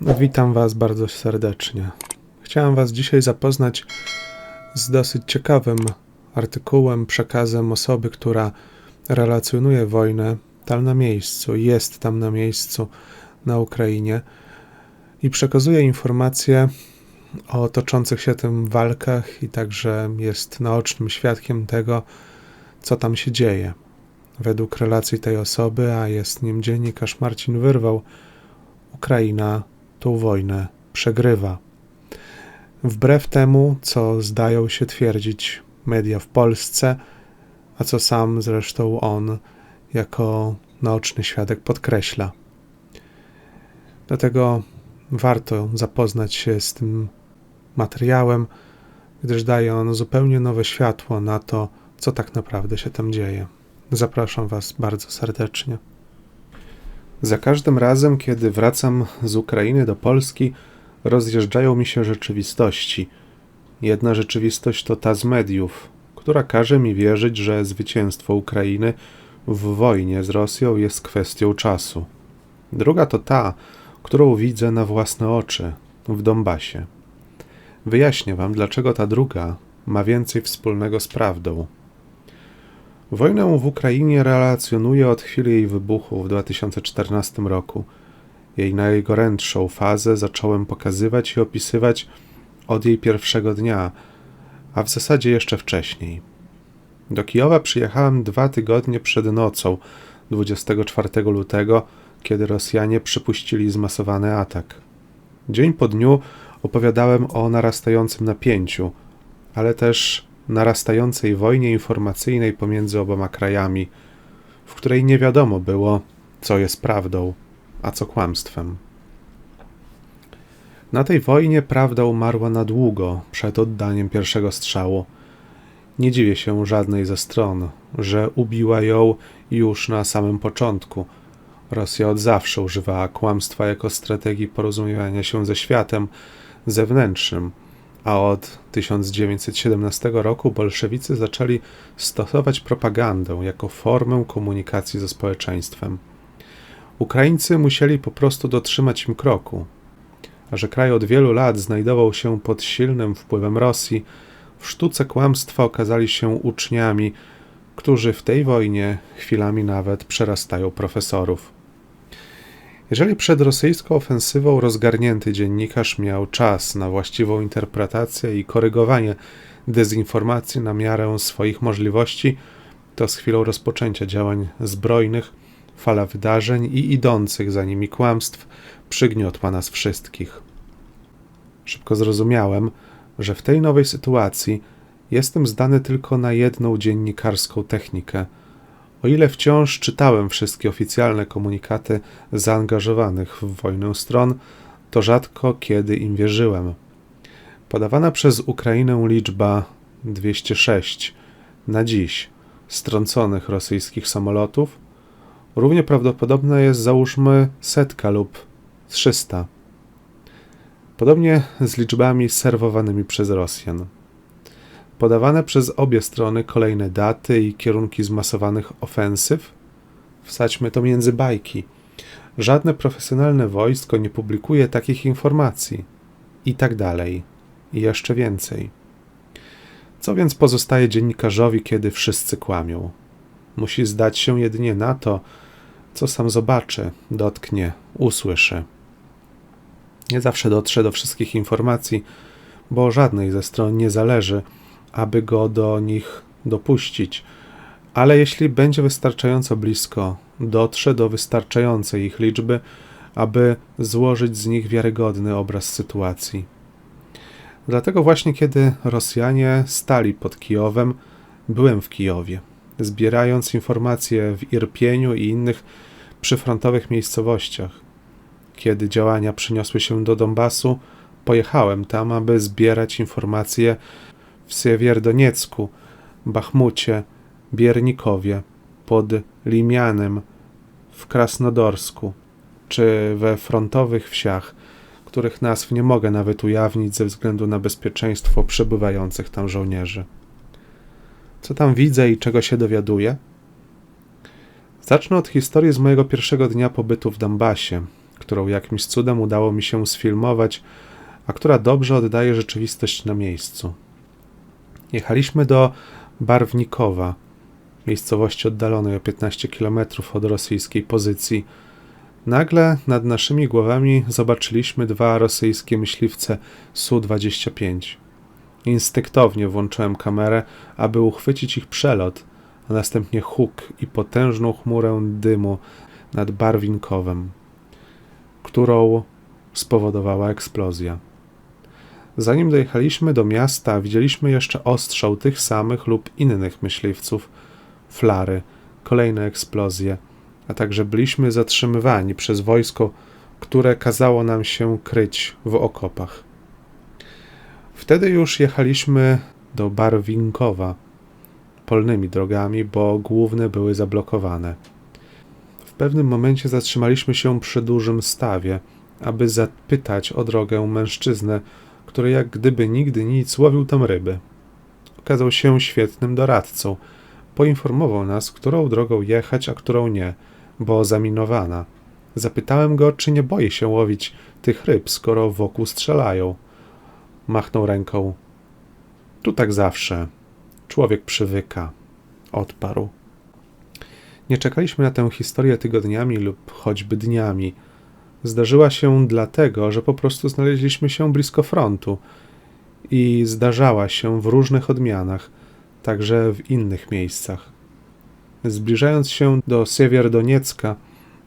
Witam Was bardzo serdecznie. Chciałem Was dzisiaj zapoznać z dosyć ciekawym artykułem, przekazem osoby, która relacjonuje wojnę tam na miejscu, jest tam na miejscu na Ukrainie i przekazuje informacje o toczących się tym walkach i także jest naocznym świadkiem tego, co tam się dzieje. Według relacji tej osoby, a jest nim dziennikarz Marcin Wyrwał, Ukraina tą wojnę przegrywa. Wbrew temu, co zdają się twierdzić media w Polsce, a co sam zresztą on jako naoczny świadek podkreśla. Dlatego warto zapoznać się z tym materiałem, gdyż daje on zupełnie nowe światło na to, co tak naprawdę się tam dzieje. Zapraszam Was bardzo serdecznie. Za każdym razem, kiedy wracam z Ukrainy do Polski, rozjeżdżają mi się rzeczywistości. Jedna rzeczywistość to ta z mediów, która każe mi wierzyć, że zwycięstwo Ukrainy w wojnie z Rosją jest kwestią czasu. Druga to ta, którą widzę na własne oczy w Donbasie. Wyjaśnię Wam, dlaczego ta druga ma więcej wspólnego z prawdą. Wojnę w Ukrainie relacjonuję od chwili jej wybuchu w 2014 roku. Jej najgorętszą fazę zacząłem pokazywać i opisywać od jej pierwszego dnia, a w zasadzie jeszcze wcześniej. Do Kijowa przyjechałem dwa tygodnie przed nocą 24 lutego, kiedy Rosjanie przypuścili zmasowany atak. Dzień po dniu opowiadałem o narastającym napięciu, ale też narastającej wojnie informacyjnej pomiędzy oboma krajami, w której nie wiadomo było, co jest prawdą, a co kłamstwem. Na tej wojnie prawda umarła na długo przed oddaniem pierwszego strzału. Nie dziwię się żadnej ze stron, że ubiła ją już na samym początku. Rosja od zawsze używała kłamstwa jako strategii porozumiewania się ze światem zewnętrznym a od 1917 roku bolszewicy zaczęli stosować propagandę jako formę komunikacji ze społeczeństwem. Ukraińcy musieli po prostu dotrzymać im kroku, a że kraj od wielu lat znajdował się pod silnym wpływem Rosji, w sztuce kłamstwa okazali się uczniami, którzy w tej wojnie chwilami nawet przerastają profesorów. Jeżeli przed rosyjską ofensywą rozgarnięty dziennikarz miał czas na właściwą interpretację i korygowanie dezinformacji na miarę swoich możliwości, to z chwilą rozpoczęcia działań zbrojnych fala wydarzeń i idących za nimi kłamstw przygniotła nas wszystkich. Szybko zrozumiałem, że w tej nowej sytuacji jestem zdany tylko na jedną dziennikarską technikę – o ile wciąż czytałem wszystkie oficjalne komunikaty zaangażowanych w wojnę stron, to rzadko kiedy im wierzyłem. Podawana przez Ukrainę liczba 206 na dziś strąconych rosyjskich samolotów równie prawdopodobna jest załóżmy setka lub 300. Podobnie z liczbami serwowanymi przez Rosjan. Podawane przez obie strony kolejne daty i kierunki zmasowanych ofensyw? Wsadźmy to między bajki. Żadne profesjonalne wojsko nie publikuje takich informacji. I tak dalej. I jeszcze więcej. Co więc pozostaje dziennikarzowi, kiedy wszyscy kłamią? Musi zdać się jedynie na to, co sam zobaczy, dotknie, usłyszy. Nie zawsze dotrze do wszystkich informacji, bo żadnej ze stron nie zależy, aby go do nich dopuścić, ale jeśli będzie wystarczająco blisko, dotrze do wystarczającej ich liczby, aby złożyć z nich wiarygodny obraz sytuacji. Dlatego właśnie kiedy Rosjanie stali pod Kijowem, byłem w Kijowie, zbierając informacje w Irpieniu i innych przyfrontowych miejscowościach. Kiedy działania przyniosły się do Donbasu, pojechałem tam, aby zbierać informacje w Siewierodoniecku, Bachmucie, Biernikowie, pod Limianem, w Krasnodorsku, czy we frontowych wsiach, których nazw nie mogę nawet ujawnić ze względu na bezpieczeństwo przebywających tam żołnierzy. Co tam widzę i czego się dowiaduję? Zacznę od historii z mojego pierwszego dnia pobytu w Dambasie, którą jakimś cudem udało mi się sfilmować, a która dobrze oddaje rzeczywistość na miejscu. Jechaliśmy do Barwnikowa, miejscowości oddalonej o 15 km od rosyjskiej pozycji. Nagle nad naszymi głowami zobaczyliśmy dwa rosyjskie myśliwce Su-25. Instynktownie włączyłem kamerę, aby uchwycić ich przelot, a następnie huk i potężną chmurę dymu nad Barwinkowem, którą spowodowała eksplozja. Zanim dojechaliśmy do miasta, widzieliśmy jeszcze ostrzał tych samych lub innych myśliwców, flary, kolejne eksplozje, a także byliśmy zatrzymywani przez wojsko, które kazało nam się kryć w okopach. Wtedy już jechaliśmy do Barwinkowa polnymi drogami, bo główne były zablokowane. W pewnym momencie zatrzymaliśmy się przy dużym stawie, aby zapytać o drogę mężczyznę, który jak gdyby nigdy nic łowił tam ryby. Okazał się świetnym doradcą. Poinformował nas, którą drogą jechać, a którą nie, bo zaminowana. Zapytałem go, czy nie boi się łowić tych ryb, skoro wokół strzelają. Machnął ręką. Tu tak zawsze. Człowiek przywyka. Odparł. Nie czekaliśmy na tę historię tygodniami lub choćby dniami. Zdarzyła się dlatego, że po prostu znaleźliśmy się blisko frontu i zdarzała się w różnych odmianach, także w innych miejscach. Zbliżając się do Siewierodoniecka,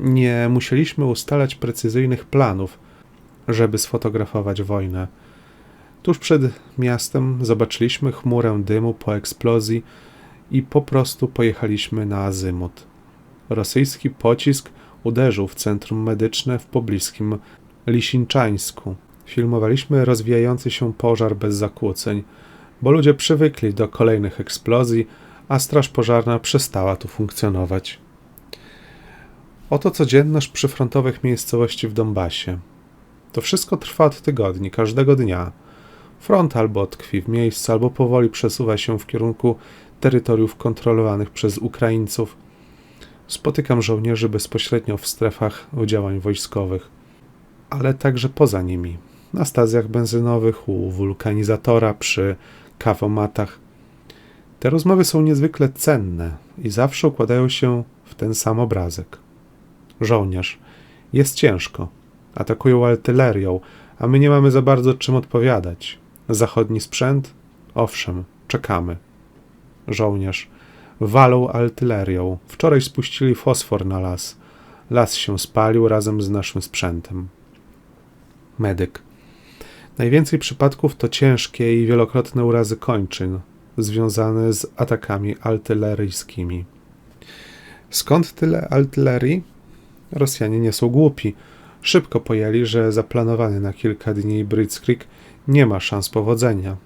nie musieliśmy ustalać precyzyjnych planów, żeby sfotografować wojnę. Tuż przed miastem zobaczyliśmy chmurę dymu po eksplozji i po prostu pojechaliśmy na azymut. Rosyjski pocisk uderzył w centrum medyczne w pobliskim Lisinczańsku. Filmowaliśmy rozwijający się pożar bez zakłóceń, bo ludzie przywykli do kolejnych eksplozji, a straż pożarna przestała tu funkcjonować. Oto codzienność przyfrontowych miejscowości w Donbasie. To wszystko trwa od tygodni, każdego dnia. Front albo tkwi w miejscu, albo powoli przesuwa się w kierunku terytoriów kontrolowanych przez Ukraińców. Spotykam żołnierzy bezpośrednio w strefach działań wojskowych, ale także poza nimi, na stacjach benzynowych, u wulkanizatora, przy kawomatach. Te rozmowy są niezwykle cenne i zawsze układają się w ten sam obrazek. Żołnierz. Jest ciężko. Atakują artylerią, a my nie mamy za bardzo czym odpowiadać. Zachodni sprzęt? Owszem, czekamy. Żołnierz. Walą artylerią. Wczoraj spuścili fosfor na las. Las się spalił razem z naszym sprzętem. Medyk. Najwięcej przypadków to ciężkie i wielokrotne urazy kończyn, związane z atakami artyleryjskimi. Skąd tyle artylerii? Rosjanie nie są głupi. Szybko pojęli, że zaplanowany na kilka dni Blitzkrieg nie ma szans powodzenia.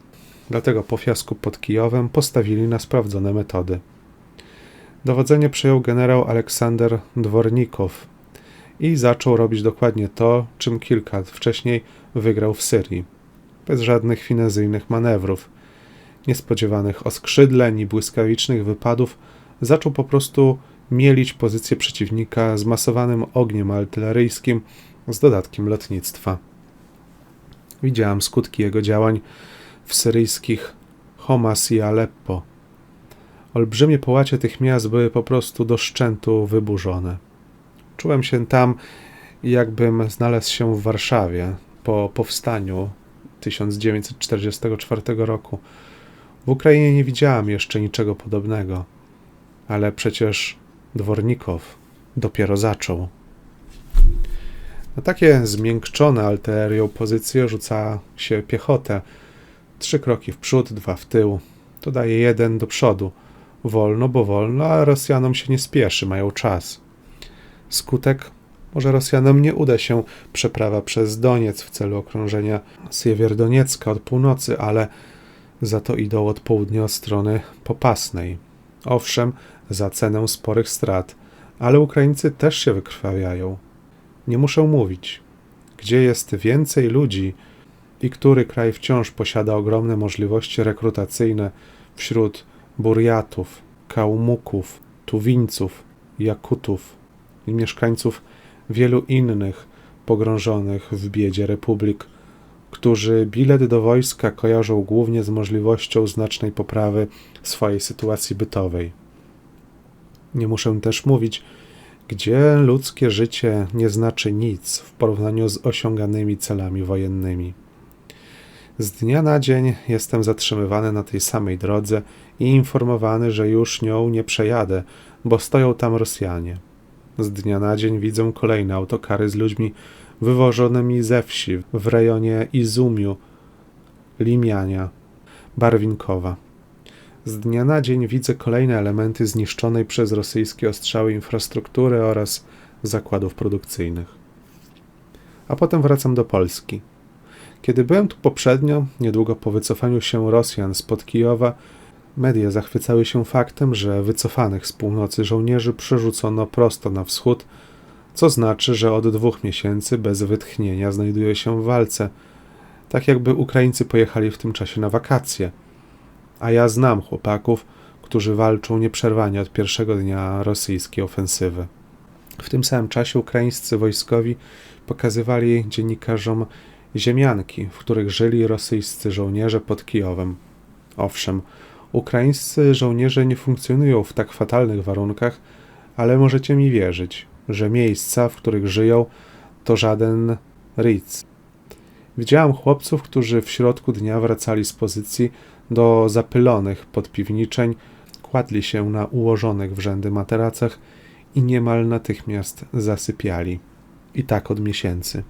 Dlatego po fiasku pod Kijowem postawili na sprawdzone metody. Dowodzenie przejął generał Aleksander Dwornikow i zaczął robić dokładnie to, czym kilka lat wcześniej wygrał w Syrii. Bez żadnych finezyjnych manewrów, niespodziewanych oskrzydleń i błyskawicznych wypadów, zaczął po prostu mielić pozycję przeciwnika zmasowanym ogniem artyleryjskim z dodatkiem lotnictwa. Widziałam skutki jego działań w syryjskich Homas i Aleppo. Olbrzymie połacie tych miast były po prostu do szczętu wyburzone. Czułem się tam, jakbym znalazł się w Warszawie po powstaniu 1944 roku. W Ukrainie nie widziałam jeszcze niczego podobnego, ale przecież Dwornikow dopiero zaczął. Na takie zmiękczone alterią pozycje rzuca się piechotę. Trzy kroki w przód, dwa w tył. To daje jeden do przodu. Wolno, bo wolno, a Rosjanom się nie spieszy, mają czas. Skutek może Rosjanom nie uda się przeprawa przez Doniec w celu okrążenia Siewierodoniecka od północy, ale za to idą od południa od strony popasnej. Owszem, za cenę sporych strat, ale Ukraińcy też się wykrwawiają. Nie muszę mówić, gdzie jest więcej ludzi i który kraj wciąż posiada ogromne możliwości rekrutacyjne wśród Burjatów, Kałmuków, Tuwińców, Jakutów i mieszkańców wielu innych pogrążonych w biedzie republik, którzy bilet do wojska kojarzą głównie z możliwością znacznej poprawy swojej sytuacji bytowej. Nie muszę też mówić, gdzie ludzkie życie nie znaczy nic w porównaniu z osiąganymi celami wojennymi. Z dnia na dzień jestem zatrzymywany na tej samej drodze i informowany, że już nią nie przejadę, bo stoją tam Rosjanie. Z dnia na dzień widzę kolejne autokary z ludźmi wywożonymi ze wsi w rejonie Izumiu, Limiania, Barwinkowa. Z dnia na dzień widzę kolejne elementy zniszczonej przez rosyjskie ostrzały infrastruktury oraz zakładów produkcyjnych. A potem wracam do Polski. Kiedy byłem tu poprzednio, niedługo po wycofaniu się Rosjan spod Kijowa, media zachwycały się faktem, że wycofanych z północy żołnierzy przerzucono prosto na wschód, co znaczy, że od dwóch miesięcy bez wytchnienia znajdują się w walce, tak jakby Ukraińcy pojechali w tym czasie na wakacje. A ja znam chłopaków, którzy walczą nieprzerwanie od pierwszego dnia rosyjskiej ofensywy. W tym samym czasie ukraińscy wojskowi pokazywali dziennikarzom ziemianki, w których żyli rosyjscy żołnierze pod Kijowem. Owszem, ukraińscy żołnierze nie funkcjonują w tak fatalnych warunkach, ale możecie mi wierzyć, że miejsca, w których żyją, to żaden Ritz. Widziałam chłopców, którzy w środku dnia wracali z pozycji do zapylonych podpiwniczeń, kładli się na ułożonych w rzędy materacach i niemal natychmiast zasypiali. I tak od miesięcy.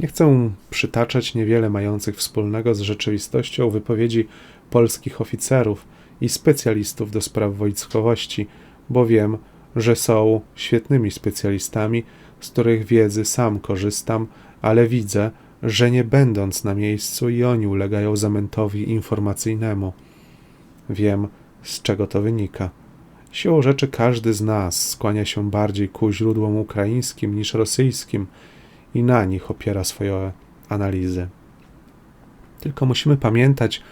Nie chcę przytaczać niewiele mających wspólnego z rzeczywistością wypowiedzi polskich oficerów i specjalistów do spraw wojskowości, bo wiem, że są świetnymi specjalistami, z których wiedzy sam korzystam, ale widzę, że nie będąc na miejscu i oni ulegają zamętowi informacyjnemu. Wiem, z czego to wynika. Siłą rzeczy każdy z nas skłania się bardziej ku źródłom ukraińskim niż rosyjskim i na nich opiera swoje analizy. Tylko musimy pamiętać,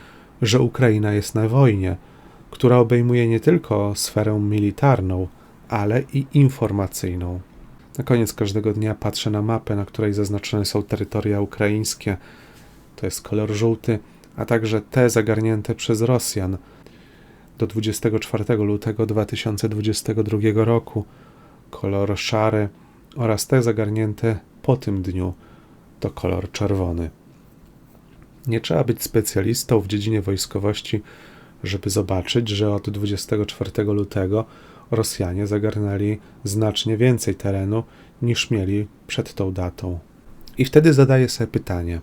że Ukraina jest na wojnie, która obejmuje nie tylko sferę militarną, ale i informacyjną. Na koniec każdego dnia patrzę na mapę, na której zaznaczone są terytoria ukraińskie. To jest kolor żółty, a także te zagarnięte przez Rosjan do 24 lutego 2022 roku, kolor szary oraz te zagarnięte po tym dniu to kolor czerwony. Nie trzeba być specjalistą w dziedzinie wojskowości, żeby zobaczyć, że od 24 lutego Rosjanie zagarnęli znacznie więcej terenu niż mieli przed tą datą. I wtedy zadaję sobie pytanie: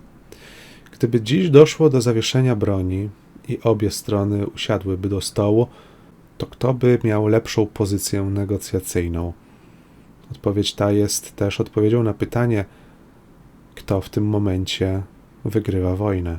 gdyby dziś doszło do zawieszenia broni i obie strony usiadłyby do stołu, to kto by miał lepszą pozycję negocjacyjną? Odpowiedź ta jest też odpowiedzią na pytanie, kto w tym momencie wygrywa wojnę.